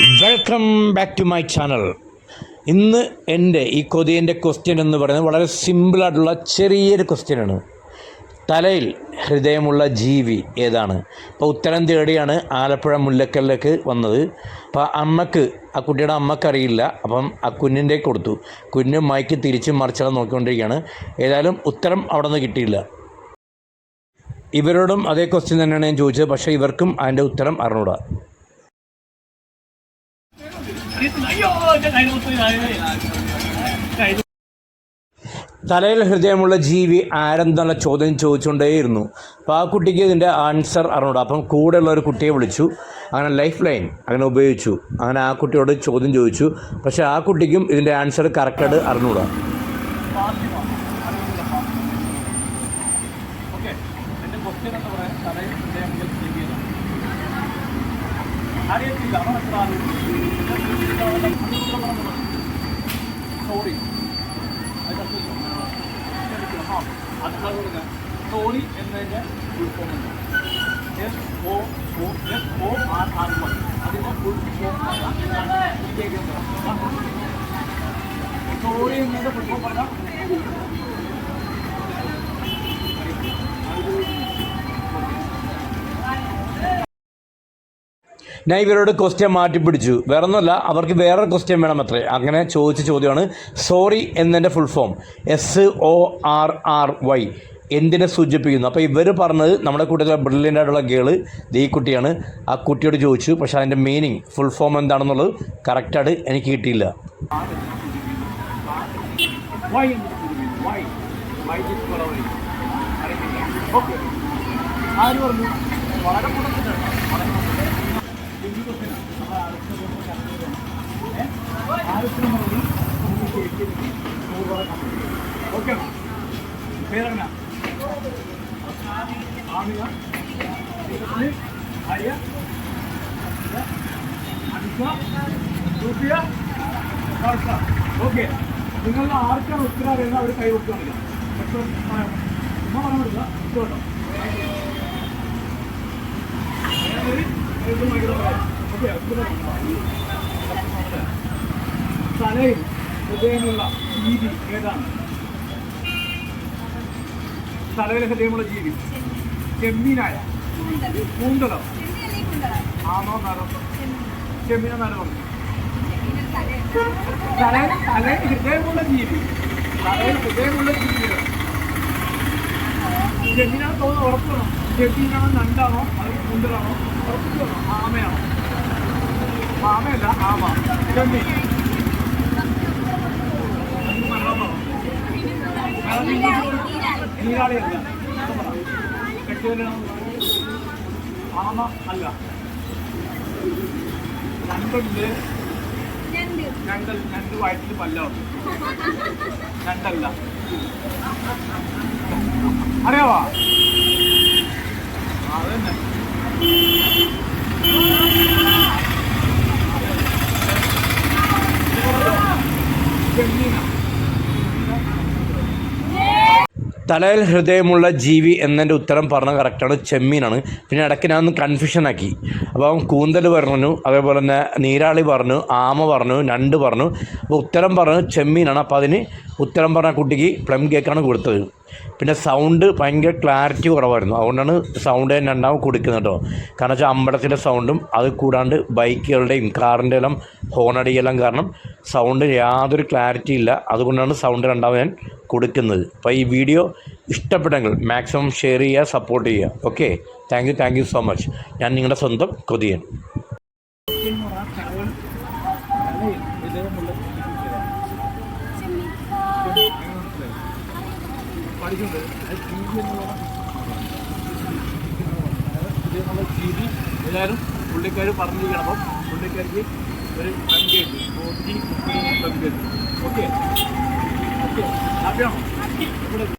Welcome back to my channel ഇന്ന് എന്റെ ഈ കൊതിയന്റെ ക്വസ്റ്റ്യൻ എന്ന് പറയുന്നത് വളരെ സിമ്പിളായിട്ടുള്ള ചെറിയൊരു ക്വസ്റ്റ്യനാണ് തലയിൽ ഹൃദയമുള്ള ജീവി ഏതാണ്? അപ്പോൾ ഉത്തരം തേടിയാണ് ആലപ്പുഴ മുല്ലക്കല്ലേക്ക് വന്നത്. അപ്പോൾ അമ്മയ്ക്ക് ആ കുട്ടിയുടെ അമ്മക്കറിയില്ല അപ്പം ആ കുഞ്ഞിന്റെ കൊടുത്തു. കുഞ്ഞ് മൈക്ക് തിരിച്ച് മറിച്ചിടാൻ നോക്കിക്കൊണ്ടിരിക്കുകയാണ്. ഏതായാലും ഉത്തരം അവിടെ നിന്ന് കിട്ടിയില്ല. ഇവരോടും അതേ ക്വസ്റ്റ്യൻ തന്നെയാണ് ഞാൻ ചോദിച്ചത്. പക്ഷേ ഇവർക്കും അതിന്റെ ഉത്തരം അറിഞ്ഞൂടാ. തലയിൽ ഹൃദയമുള്ള ജീവി ആരെന്നുള്ള ചോദ്യം ചോദിച്ചുകൊണ്ടേയിരുന്നു. അപ്പോൾ ആ കുട്ടിക്ക് ഇതിന്റെ ആൻസർ അറിഞ്ഞൂടാ. അപ്പം കൂടെയുള്ള ഒരു കുട്ടിയെ വിളിച്ചു. അങ്ങനെ ലൈഫ് ലൈൻ അങ്ങനെ ഉപയോഗിച്ചു. അങ്ങനെ ആ കുട്ടിയോട് ചോദ്യം ചോദിച്ചു. പക്ഷേ ആ കുട്ടിക്കും ഇതിന്റെ ആൻസർ കറക്റ്റായിട്ട് അറിഞ്ഞൂടാ. ഓക്കെ എന്റെ ക്വസ്റ്റ്യൻ എന്ന് പറയാൻ തലയിൽ ഹൃദയമെങ്കിൽ ജീവിതം അറിയത്തില്ല സോറി സോറി എന്നതിന്റെ ഉൾക്കൊള്ളുന്നു S O O S O R R Y അതിന്റെ ഫോം സോറി എന്നതിന്റെ ഫുൾ ഞാൻ ഇവരോട് ക്വസ്റ്റ്യൻ മാറ്റി പിടിച്ചു. വേറെ ഒന്നുമല്ല അവർക്ക് വേറൊരു ക്വസ്റ്റ്യൻ വേണം അത്രേ. അങ്ങനെ ചോദിച്ച ചോദ്യമാണ് സോറി എന്നതിന്റെ full form S O R R Y എന്തിനെ സൂചിപ്പിക്കുന്നു? അപ്പോൾ ഇവർ പറഞ്ഞത് നമ്മുടെ കൂട്ടത്തിലെ ബ്രില്യന്റ് ആയിട്ടുള്ള ഗേൾ ഈ കുട്ടിയാണ്. ആ കുട്ടിയോട് ചോദിച്ചു പക്ഷെ അതിന്റെ മീനിങ് ഫുൾ ഫോം എന്താണെന്നുള്ളത് കറക്റ്റായിട്ട് എനിക്ക് കിട്ടിയില്ല. ആര് പറഞ്ഞു? വളരെ ഓക്കെ പേരെന്നാ ആമിന ആര്യ അൻസ സൂഫിയ ഹർഷ ഓക്കെ നിങ്ങൾ ആർക്കാണ് ഉത്തരവാദിത്തം അവർ കൈ വെക്കുകയാണില്ല ഉമ്മ പറയാൻ പറ്റില്ല ഇഷ്ടമല്ലോ തലയിൽ ഹൃദയമുള്ള ജീവി ഏതാണ് തലയിൽ ഹൃദയമുള്ള ജീവി ചെമ്മീനായ കൂന്തളം ആണോ നരം ചെമ്മീന നരമോ തലയിൽ ഹൃദയമുള്ള ജീവി തലയിൽ ഹൃദയമുള്ള ജീവി ചെമ്മീനാണെന്ന് തോന്നുന്നു ഉറപ്പാണോ ചെമ്മീനാണോ നണ്ടാണോ അത് കൂന്തലാണോ ആമയാണോ ആമയല്ല ആമ ചെമ്മീൻ നീരാളിയല്ല ആമ. അല്ല ഞണ്ടുണ്ട് ഞണ്ട് ഞണ്ട് വയറ്റിൽ പല്ലുണ്ട് ഞണ്ടല്ല അറിയാവാ? അതന്നെ. ചെമ്മീനാ 一 തലയിൽ ഹൃദയമുള്ള ജീവി എന്നതിന്റെ ഉത്തരം പറഞ്ഞ കറക്റ്റാണ്. ചെമ്മീനാണ്. പിന്നെ ഇടയ്ക്ക് ഞാൻ ഒന്ന് കൺഫ്യൂഷൻ ആക്കി. അപ്പം കൂന്തൽ പറഞ്ഞു അതേപോലെ തന്നെ നീരാളി പറഞ്ഞു ആമ പറഞ്ഞു ഞണ്ട് പറഞ്ഞു. അപ്പോൾ ഉത്തരം പറഞ്ഞു ചെമ്മീനാണ്. അപ്പോൾ അതിന് ഉത്തരം പറഞ്ഞ കുട്ടിക്ക് പ്ലം കേക്കാണ് കൊടുത്തത്. പിന്നെ സൗണ്ട് ഭയങ്കര ക്ലാരിറ്റി കുറവായിരുന്നു. അതുകൊണ്ടാണ് സൗണ്ട് ഞാൻ രണ്ടാമത് കൊടുക്കുന്നത് കേട്ടോ. കാരണം വെച്ചാൽ അമ്പലത്തിന്റെ സൗണ്ടും അത് കൂടാണ്ട് ബൈക്കുകളുടെയും കാറിന്റെ എല്ലാം ഹോണടിയെല്ലാം കാരണം സൗണ്ട് യാതൊരു ക്ലാരിറ്റി ഇല്ല. അതുകൊണ്ടാണ് സൗണ്ട് രണ്ടാമത് ഞാൻ കൊടുക്കുന്നത്. അപ്പോൾ ഈ വീഡിയോ ഇഷ്ടപ്പെട്ടെങ്കിൽ മാക്സിമം ഷെയർ ചെയ്യുക സപ്പോർട്ട് ചെയ്യുക. Okay thank you thank you so much ഞാൻ നിങ്ങളുടെ സ്വന്തം കൊതിയൻ. എല്ലാവരും പുള്ളിക്കാർ പറഞ്ഞിരിക്കണം അപ്പം പുള്ളിക്കാർക്ക് ഒരു പങ്കേറ്റ് ഓക്കെ Ah bien, on.